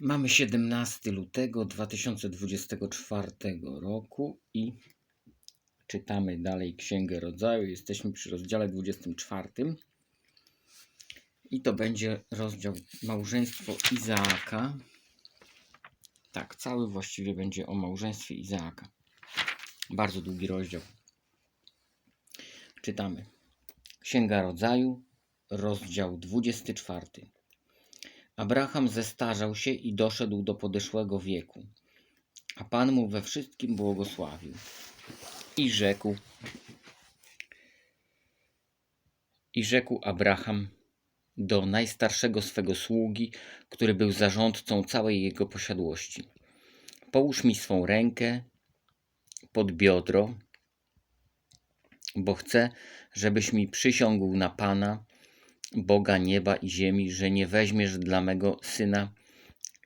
Mamy 17 lutego 2024 roku i czytamy dalej Księgę Rodzaju. Jesteśmy przy rozdziale 24. I to będzie rozdział Małżeństwo Izaaka. Tak, cały właściwie będzie o małżeństwie Izaaka. Bardzo długi rozdział. Czytamy. Księga Rodzaju, rozdział 24. Abraham zestarzał się i doszedł do podeszłego wieku, a Pan mu we wszystkim błogosławił. I rzekł, i rzekł Abraham do najstarszego swego sługi, który był zarządcą całej jego posiadłości. Połóż mi swą rękę pod biodro, bo chcę, żebyś mi przysiągł na Pana, Boga nieba i ziemi, że nie weźmiesz dla mego syna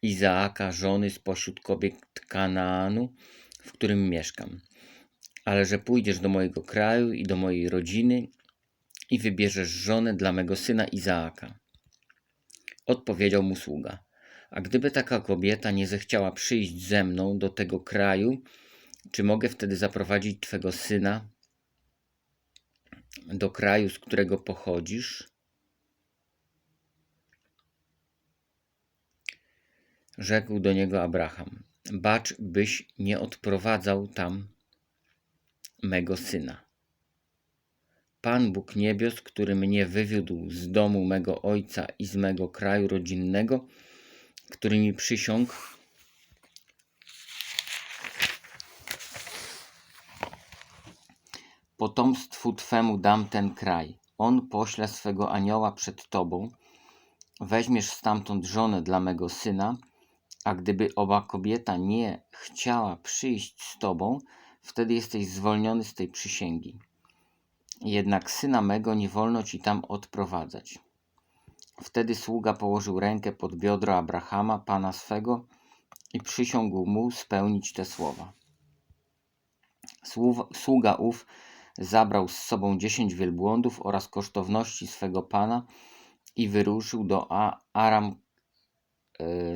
Izaaka żony spośród kobiet Kanaanu, w którym mieszkam, ale że pójdziesz do mojego kraju i do mojej rodziny i wybierzesz żonę dla mego syna Izaaka. Odpowiedział mu sługa. A gdyby taka kobieta nie zechciała przyjść ze mną do tego kraju, czy mogę wtedy zaprowadzić twego syna do kraju, z którego pochodzisz? Rzekł do niego Abraham: Bacz, byś nie odprowadzał tam mego syna. Pan Bóg niebios, który mnie wywiódł z domu mego ojca i z mego kraju rodzinnego, który mi przysiągł, potomstwu Twemu dam ten kraj. On pośle swego anioła przed Tobą, weźmiesz stamtąd żonę dla mego syna, a gdyby oba kobieta nie chciała przyjść z Tobą, wtedy jesteś zwolniony z tej przysięgi. Jednak syna mego nie wolno Ci tam odprowadzać. Wtedy sługa położył rękę pod biodro Abrahama, pana swego, i przysiągł mu spełnić te słowa. Sługa ów zabrał z sobą dziesięć wielbłądów oraz kosztowności swego pana i wyruszył do Aram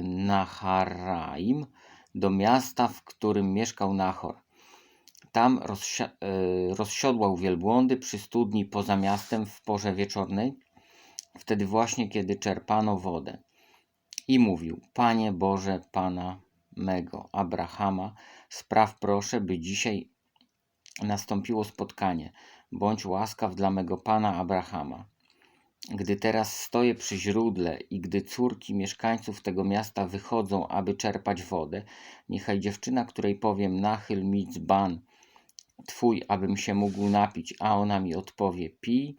Naharaim, do miasta, w którym mieszkał Nahor. Tam e, rozsiodłał wielbłądy przy studni poza miastem w porze wieczornej, wtedy właśnie, kiedy czerpano wodę. I mówił, Panie Boże, Pana mego, Abrahama, spraw proszę, by dzisiaj nastąpiło spotkanie. Bądź łaskaw dla mego Pana Abrahama. Gdy teraz stoję przy źródle i gdy córki mieszkańców tego miasta wychodzą, aby czerpać wodę, niechaj dziewczyna, której powiem, nachyl mi dzban twój, abym się mógł napić, a ona mi odpowie, pij,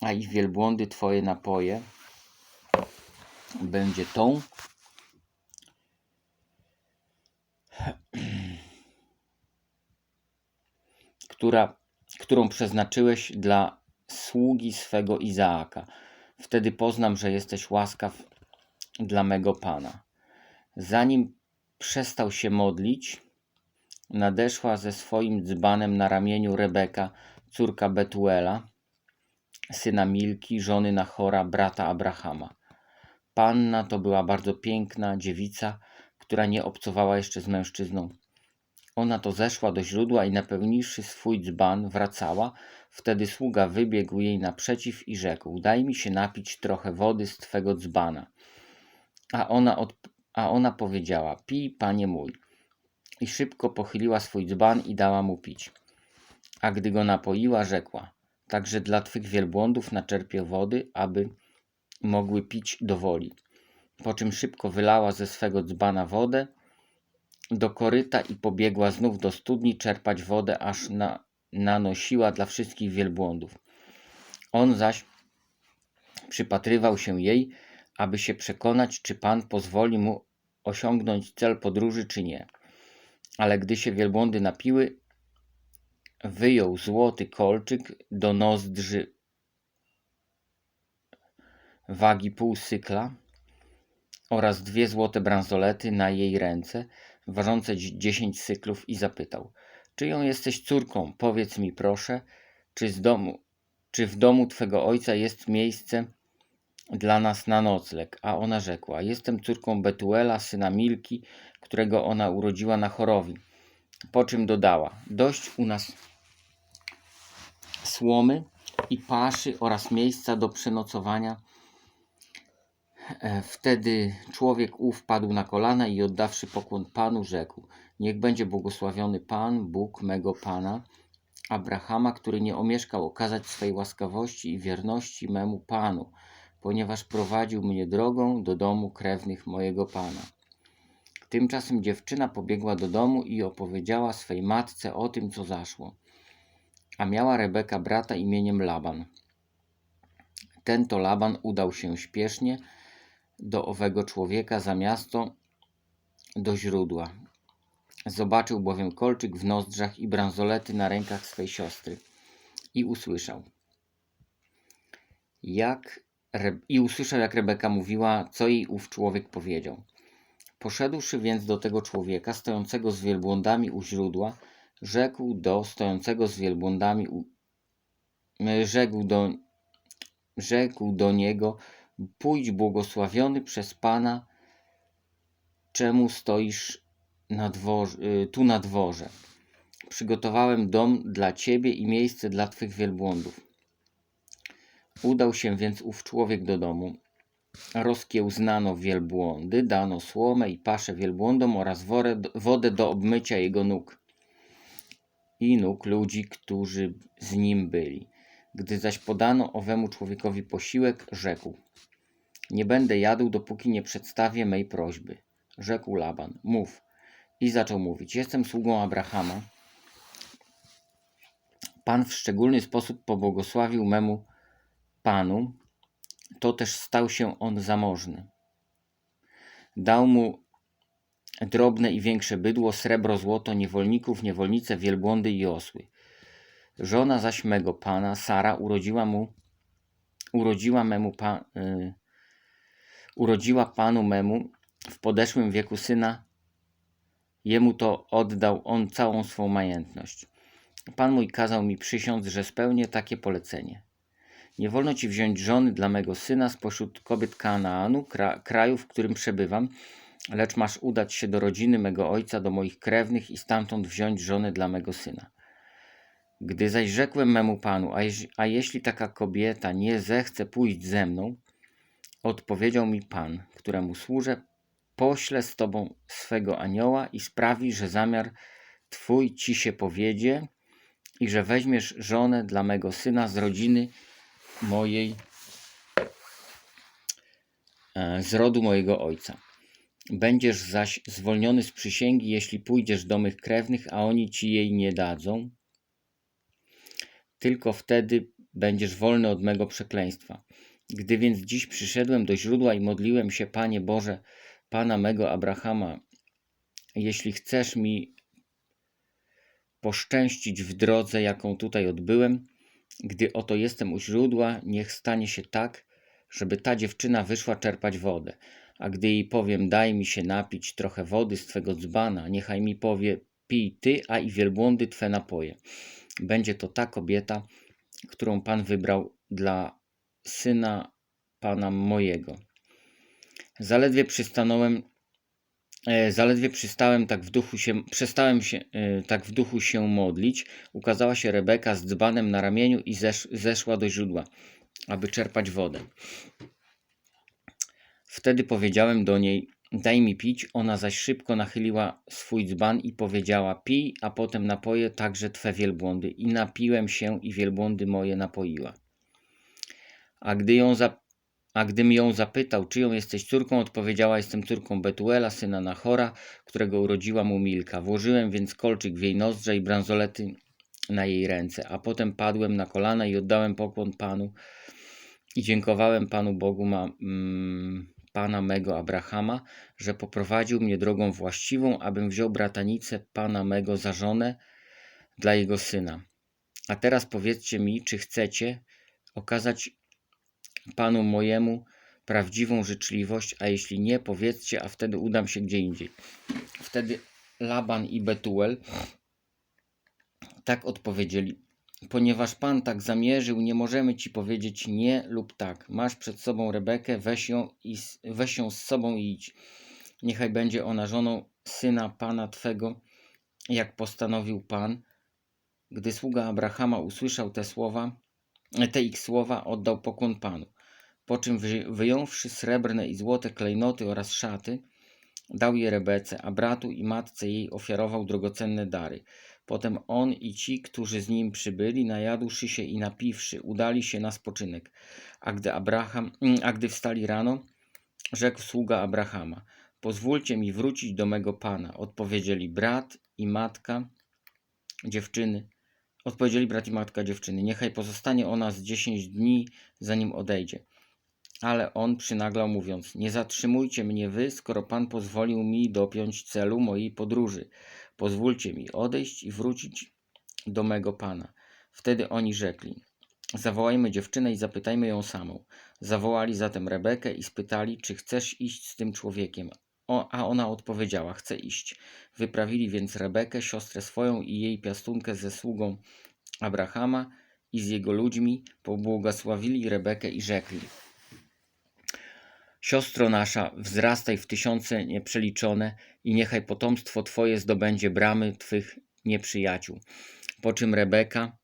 a i wielbłądy twoje napoje. Będzie tą, która, którą przeznaczyłeś dla sługi swego Izaaka. Wtedy poznam, że jesteś łaskaw dla mego Pana. Zanim przestał się modlić, nadeszła ze swoim dzbanem na ramieniu Rebeka, córka Betuela, syna Milki, żony Nachora, brata Abrahama. Panna to była bardzo piękna dziewica, która nie obcowała jeszcze z mężczyzną. Ona to zeszła do źródła i napełniwszy swój dzban, wracała. Wtedy sługa wybiegł jej naprzeciw i rzekł: Daj mi się napić trochę wody z twego dzbana. A ona, od, a ona powiedziała: Pij, panie mój. I szybko pochyliła swój dzban i dała mu pić. A gdy go napoiła, rzekła: Także dla twych wielbłądów naczerpię wody, aby mogły pić do woli. Po czym szybko wylała ze swego dzbana wodę do koryta i pobiegła znów do studni czerpać wodę, aż na, nanosiła dla wszystkich wielbłądów. On zaś przypatrywał się jej, aby się przekonać, czy Pan pozwoli mu osiągnąć cel podróży, czy nie. Ale gdy się wielbłądy napiły, wyjął złoty kolczyk do nozdrzy wagi pół sykla oraz dwie złote bransolety na jej ręce, ważące dziesięć syklów i zapytał, czyją jesteś córką, powiedz mi proszę, czy z domu, czy w domu twego ojca jest miejsce, dla nas na nocleg. A ona rzekła: Jestem córką Betuela, syna Milki, którego ona urodziła na chorowi. Po czym dodała: Dość u nas słomy i paszy oraz miejsca do przenocowania. E, Wtedy człowiek ów padł na kolana i oddawszy pokłon Panu, rzekł: Niech będzie błogosławiony Pan, Bóg mego Pana, Abrahama, który nie omieszkał okazać swej łaskawości i wierności memu Panu, ponieważ prowadził mnie drogą do domu krewnych mojego Pana. Tymczasem dziewczyna pobiegła do domu i opowiedziała swej matce o tym, co zaszło. A miała Rebeka brata imieniem Laban. Ten to Laban udał się śpiesznie do owego człowieka za miasto do źródła. Zobaczył bowiem kolczyk w nozdrzach i bransolety na rękach swej siostry i usłyszał. Jak I usłyszał, jak Rebeka mówiła, co jej ów człowiek powiedział. Poszedłszy więc do tego człowieka, stojącego z wielbłądami u źródła, rzekł do stojącego z wielbłądami u... rzekł do, rzekł do niego, pójdź błogosławiony przez Pana, czemu stoisz na dworze, y, tu na dworze. Przygotowałem dom dla ciebie i miejsce dla twych wielbłądów. Udał się więc ów człowiek do domu. Rozkiełznano wielbłądy, dano słomę i paszę wielbłądom oraz wodę do obmycia jego nóg i nóg ludzi, którzy z nim byli. Gdy zaś podano owemu człowiekowi posiłek, rzekł: Nie będę jadł, dopóki nie przedstawię mej prośby. Rzekł Laban: Mów. I zaczął mówić: Jestem sługą Abrahama. Pan w szczególny sposób pobłogosławił memu panu, to też stał się on zamożny. Dał mu drobne i większe bydło, srebro, złoto, niewolników, niewolnice, wielbłądy i osły. Żona zaś mego pana, Sara, urodziła mu, urodziła memu pa, y, urodziła panu memu w podeszłym wieku syna. Jemu to oddał on całą swą majętność. Pan mój kazał mi przysiąc, że spełnię takie polecenie. Nie wolno ci wziąć żony dla mego syna spośród kobiet Kanaanu, kra kraju, w którym przebywam, lecz masz udać się do rodziny mego ojca, do moich krewnych i stamtąd wziąć żonę dla mego syna. Gdy zaś rzekłem memu panu, a, jeż, a jeśli taka kobieta nie zechce pójść ze mną, odpowiedział mi pan, któremu służę, poślę z tobą swego anioła i sprawi, że zamiar twój ci się powiedzie i że weźmiesz żonę dla mego syna z rodziny mojej, e, z rodu mojego ojca. Będziesz zaś zwolniony z przysięgi, jeśli pójdziesz do mych krewnych, a oni ci jej nie dadzą. Tylko wtedy będziesz wolny od mego przekleństwa. Gdy więc dziś przyszedłem do źródła i modliłem się, Panie Boże, Pana mego Abrahama, jeśli chcesz mi poszczęścić w drodze, jaką tutaj odbyłem, gdy oto jestem u źródła, niech stanie się tak, żeby ta dziewczyna wyszła czerpać wodę. A gdy jej powiem, daj mi się napić trochę wody z twego dzbana, niechaj mi powie, pij ty, a i wielbłądy twe napoje. Będzie to ta kobieta, którą Pan wybrał dla syna Pana mojego. Zaledwie przystanąłem, e, zaledwie przystałem tak w duchu się, przestałem się e, tak w duchu się modlić, ukazała się Rebeka z dzbanem na ramieniu i zesz, zeszła do źródła, aby czerpać wodę. Wtedy powiedziałem do niej, daj mi pić, ona zaś szybko nachyliła swój dzban i powiedziała, pij, a potem napoję także twe wielbłądy. I napiłem się i wielbłądy moje napoiła. A gdy ją za, a gdym ją zapytał, czyją jesteś córką, odpowiedziała, jestem córką Betuela, syna Nachora, którego urodziła mu Milka. Włożyłem więc kolczyk w jej nozdrze i bransolety na jej ręce, a potem padłem na kolana i oddałem pokłon Panu i dziękowałem Panu Bogu ma, mm, Pana mego Abrahama, że poprowadził mnie drogą właściwą, abym wziął bratanicę Pana mego za żonę dla jego syna. A teraz powiedzcie mi, czy chcecie okazać Panu mojemu prawdziwą życzliwość, a jeśli nie, powiedzcie, a wtedy udam się gdzie indziej. Wtedy Laban i Betuel tak odpowiedzieli Ponieważ Pan tak zamierzył, nie możemy Ci powiedzieć nie lub tak. Masz przed sobą Rebekę, weź ją, i, weź ją z sobą i idź. Niechaj będzie ona żoną syna Pana Twego, jak postanowił Pan. Gdy sługa Abrahama usłyszał te słowa, te ich słowa, oddał pokłon Panu. Po czym wy- wyjąwszy srebrne i złote klejnoty oraz szaty, dał je Rebece, a bratu i matce jej ofiarował drogocenne dary. Potem on i ci, którzy z nim przybyli, najadłszy się i napiwszy, udali się na spoczynek. A gdy, Abraham, mm, a gdy wstali rano, rzekł sługa Abrahama: Pozwólcie mi wrócić do mego pana. Odpowiedzieli brat i matka dziewczyny. Odpowiedzieli brat i matka dziewczyny: Niechaj pozostanie ona z dziesięć dni, zanim odejdzie. Ale on przynaglał, mówiąc: Nie zatrzymujcie mnie wy, skoro pan pozwolił mi dopiąć celu mojej podróży. Pozwólcie mi odejść i wrócić do mego pana. Wtedy oni rzekli: Zawołajmy dziewczynę i zapytajmy ją samą. Zawołali zatem Rebekę i spytali, czy chcesz iść z tym człowiekiem. O, a ona odpowiedziała: Chcę iść. Wyprawili więc Rebekę, siostrę swoją i jej piastunkę ze sługą Abrahama i z jego ludźmi, pobłogosławili Rebekę i rzekli: Siostro nasza, wzrastaj w tysiące nieprzeliczone i niechaj potomstwo Twoje zdobędzie bramy Twych nieprzyjaciół. Po czym Rebeka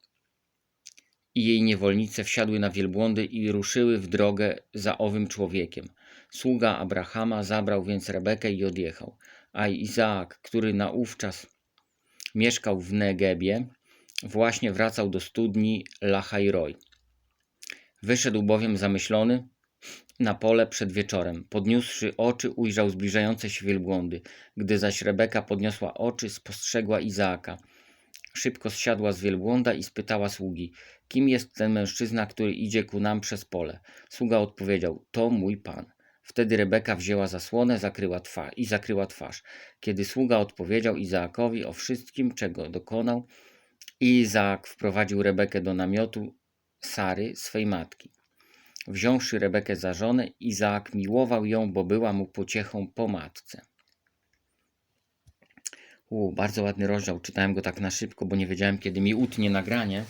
i jej niewolnice wsiadły na wielbłądy i ruszyły w drogę za owym człowiekiem. Sługa Abrahama zabrał więc Rebekę i odjechał, a Izaak, który naówczas mieszkał w Negebie, właśnie wracał do studni Lachajroj. Wyszedł bowiem zamyślony na pole przed wieczorem. Podniósłszy oczy, ujrzał zbliżające się wielbłądy. Gdy zaś Rebeka podniosła oczy, spostrzegła Izaaka. Szybko zsiadła z wielbłąda i spytała sługi, kim jest ten mężczyzna, który idzie ku nam przez pole. Sługa odpowiedział, to mój pan. Wtedy Rebeka wzięła zasłonę zakryła twarz i zakryła twarz. Kiedy sługa odpowiedział Izaakowi o wszystkim, czego dokonał, Izaak wprowadził Rebekę do namiotu Sary, swej matki. Wziąwszy Rebekę za żonę, Izaak miłował ją, bo była mu pociechą po matce. U, bardzo ładny rozdział. Czytałem go tak na szybko, bo nie wiedziałem, kiedy mi utnie nagranie.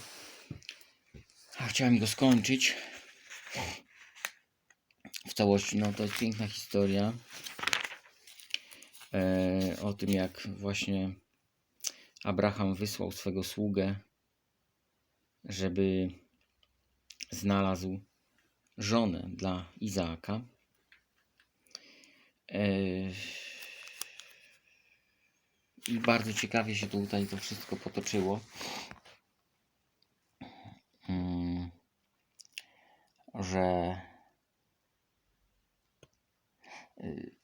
A chciałem go skończyć. W całości, no to jest piękna historia. E, o tym, jak właśnie Abraham wysłał swego sługę, żeby znalazł żonę dla Izaaka. E, I bardzo ciekawie się tutaj to wszystko potoczyło. Mm, Że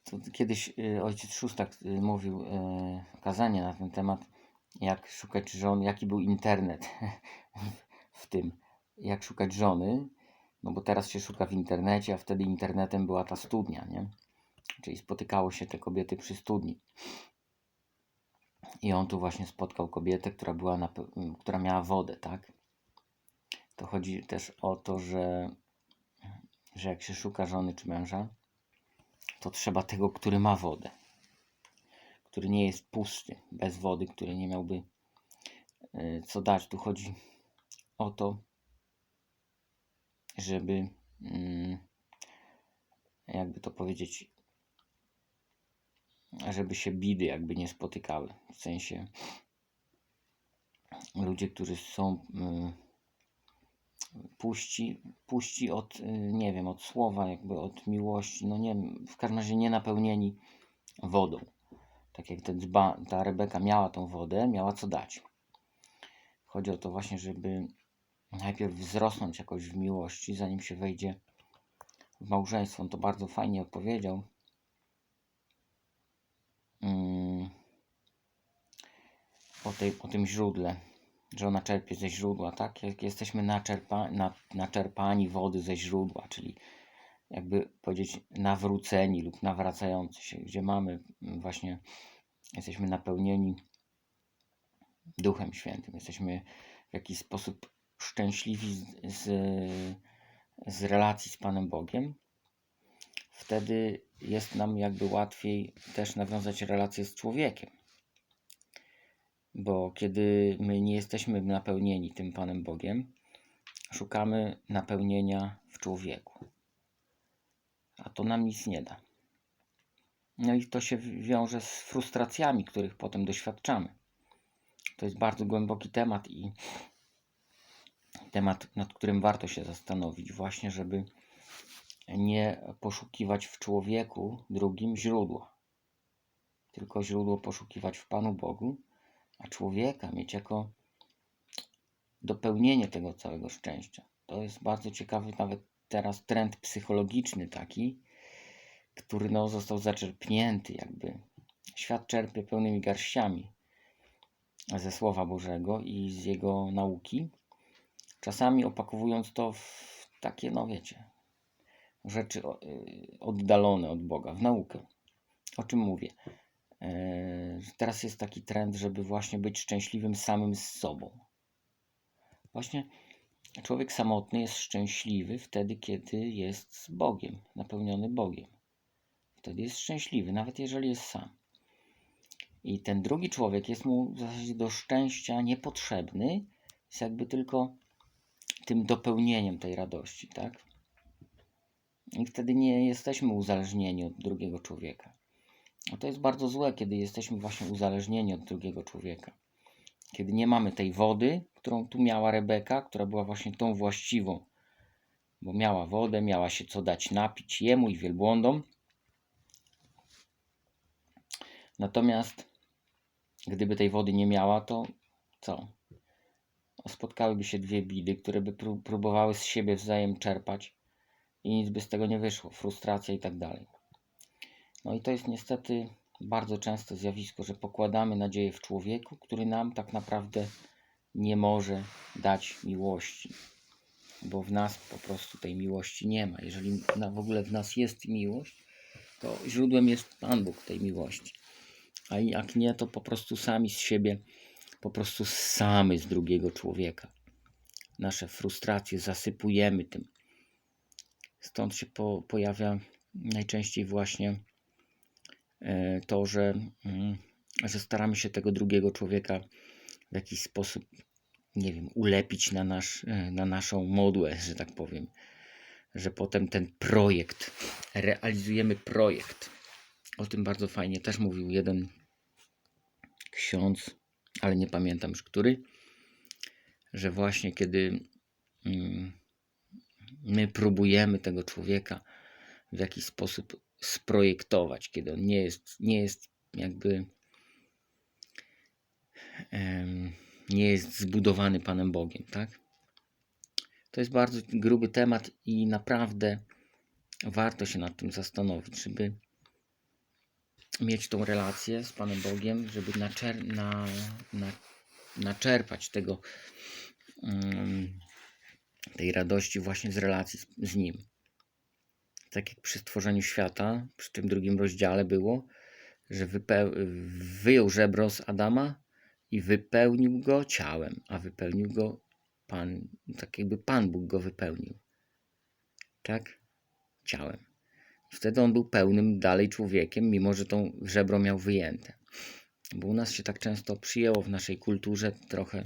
to kiedyś y, ojciec Szóstak mówił kazanie na ten temat, jak szukać żon, jaki był internet w tym, jak szukać żony, no bo teraz się szuka w internecie, a wtedy internetem była ta studnia, nie? Czyli spotykało się te kobiety przy studni. I on tu właśnie spotkał kobietę, która, była na, która miała wodę, tak? To chodzi też o to, że, że jak się szuka żony czy męża, to trzeba tego, który ma wodę. Który nie jest pusty, bez wody, który nie miałby y, co dać. Tu chodzi o to, żeby, mm, jakby to powiedzieć, żeby się bidy jakby nie spotykały. W sensie ludzie, którzy są y, puści, puści od, y, nie wiem, od słowa, jakby od miłości, no nie w każdym razie nie napełnieni wodą. Tak jak te dzba, ta Rebeka miała tą wodę, miała co dać. Chodzi o to właśnie, żeby najpierw wzrosnąć jakoś w miłości, zanim się wejdzie w małżeństwo. On to bardzo fajnie opowiedział. Mm, o, tej, o tym źródle, że ona czerpie ze źródła, tak? Jak jesteśmy naczerpa, na, naczerpani wody ze źródła, czyli jakby powiedzieć nawróceni lub nawracający się, gdzie mamy mm, właśnie, jesteśmy napełnieni Duchem Świętym, jesteśmy w jakiś sposób szczęśliwi z, z, z relacji z Panem Bogiem, wtedy jest nam jakby łatwiej też nawiązać relację z człowiekiem. Bo kiedy my nie jesteśmy napełnieni tym Panem Bogiem, szukamy napełnienia w człowieku. A to nam nic nie da. No i to się wiąże z frustracjami, których potem doświadczamy. To jest bardzo głęboki temat i temat, nad którym warto się zastanowić, właśnie, żeby nie poszukiwać w człowieku drugim źródła, tylko źródło poszukiwać w Panu Bogu, a człowieka mieć jako dopełnienie tego całego szczęścia. To jest bardzo ciekawy nawet teraz trend psychologiczny taki, który no, został zaczerpnięty jakby. Świat czerpie pełnymi garściami ze Słowa Bożego i z Jego nauki, czasami opakowując to w takie, no wiecie, rzeczy y, oddalone od Boga, w naukę. O czym mówię? E, teraz jest taki trend, żeby właśnie być szczęśliwym samym z sobą. Właśnie człowiek samotny jest szczęśliwy wtedy, kiedy jest z Bogiem, napełniony Bogiem. Wtedy jest szczęśliwy, nawet jeżeli jest sam. I ten drugi człowiek jest mu w zasadzie do szczęścia niepotrzebny, jest jakby tylko tym dopełnieniem tej radości, tak? I wtedy nie jesteśmy uzależnieni od drugiego człowieka. A to jest bardzo złe, kiedy jesteśmy właśnie uzależnieni od drugiego człowieka. Kiedy nie mamy tej wody, którą tu miała Rebeka, która była właśnie tą właściwą, bo miała wodę, miała się co dać napić jemu i wielbłądom. Natomiast gdyby tej wody nie miała, to co? Spotkałyby się dwie bidy, które by próbowały z siebie wzajem czerpać i nic by z tego nie wyszło, frustracja i tak dalej. No i to jest niestety bardzo częste zjawisko, że pokładamy nadzieję w człowieku, który nam tak naprawdę nie może dać miłości, bo w nas po prostu tej miłości nie ma. Jeżeli w ogóle w nas jest miłość, to źródłem jest Pan Bóg tej miłości. A jak nie, to po prostu sami z siebie, po prostu samy z drugiego człowieka. Nasze frustracje zasypujemy tym. Stąd się po, pojawia najczęściej właśnie e, to, że, mm, że staramy się tego drugiego człowieka w jakiś sposób, nie wiem, ulepić na, nasz, e, na naszą modłę, że tak powiem. Że potem ten projekt, realizujemy projekt. O tym bardzo fajnie też mówił jeden ksiądz, ale nie pamiętam już który, że właśnie kiedy mm, my próbujemy tego człowieka w jakiś sposób sprojektować, kiedy on nie jest, nie jest jakby nie jest zbudowany Panem Bogiem, tak? To jest bardzo gruby temat i naprawdę warto się nad tym zastanowić, żeby mieć tą relację z Panem Bogiem, żeby naczer na, na, naczerpać tego, um, tej radości właśnie z relacji z, z Nim. Tak jak przy stworzeniu świata, przy tym drugim rozdziale było, że wyjął żebro z Adama i wypełnił go ciałem, a wypełnił go Pan, tak jakby Pan Bóg go wypełnił. Tak? Ciałem. Wtedy on był pełnym dalej człowiekiem, mimo że tą żebro miał wyjęte. Bo u nas się tak często przyjęło w naszej kulturze trochę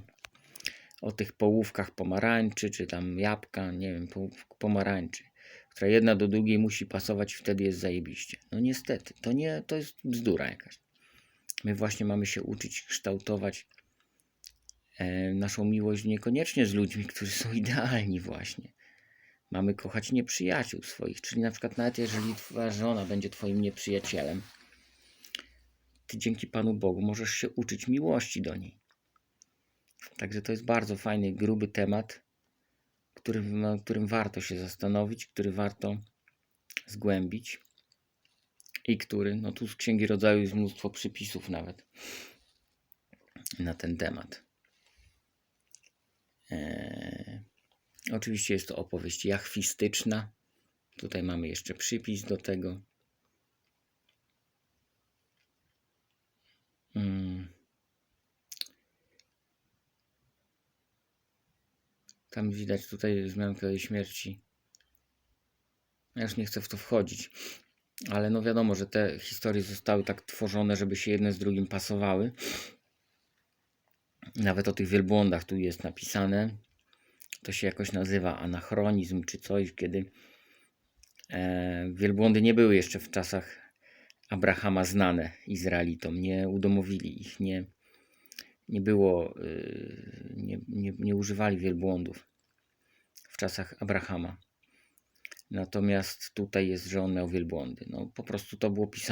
o tych połówkach pomarańczy, czy tam jabłka, nie wiem, pomarańczy, która jedna do drugiej musi pasować wtedy jest zajebiście. No niestety, to nie, to jest bzdura jakaś. My właśnie mamy się uczyć kształtować e, naszą miłość niekoniecznie z ludźmi, którzy są idealni właśnie, Mamy kochać nieprzyjaciół swoich, czyli na przykład nawet jeżeli twoja żona będzie twoim nieprzyjacielem, ty dzięki Panu Bogu możesz się uczyć miłości do niej. Także to jest bardzo fajny, gruby temat, którym, którym warto się zastanowić, który warto zgłębić i który, no tu z Księgi Rodzaju jest mnóstwo przypisów nawet na ten temat. Eee, Oczywiście jest to opowieść jachwistyczna. Tutaj mamy jeszcze przypis do tego. Hmm. Tam widać tutaj wzmiankę śmierci. Ja już nie chcę w to wchodzić. Ale no wiadomo, że te historie zostały tak tworzone, żeby się jedne z drugim pasowały. Nawet o tych wielbłądach tu jest napisane. To się jakoś nazywa anachronizm czy coś, kiedy e, wielbłądy nie były jeszcze w czasach Abrahama znane Izraelitom. Nie udomowili ich, nie, nie było, y, nie, nie, nie używali wielbłądów w czasach Abrahama. Natomiast tutaj jest, że on miał wielbłądy. No po prostu to było pisane.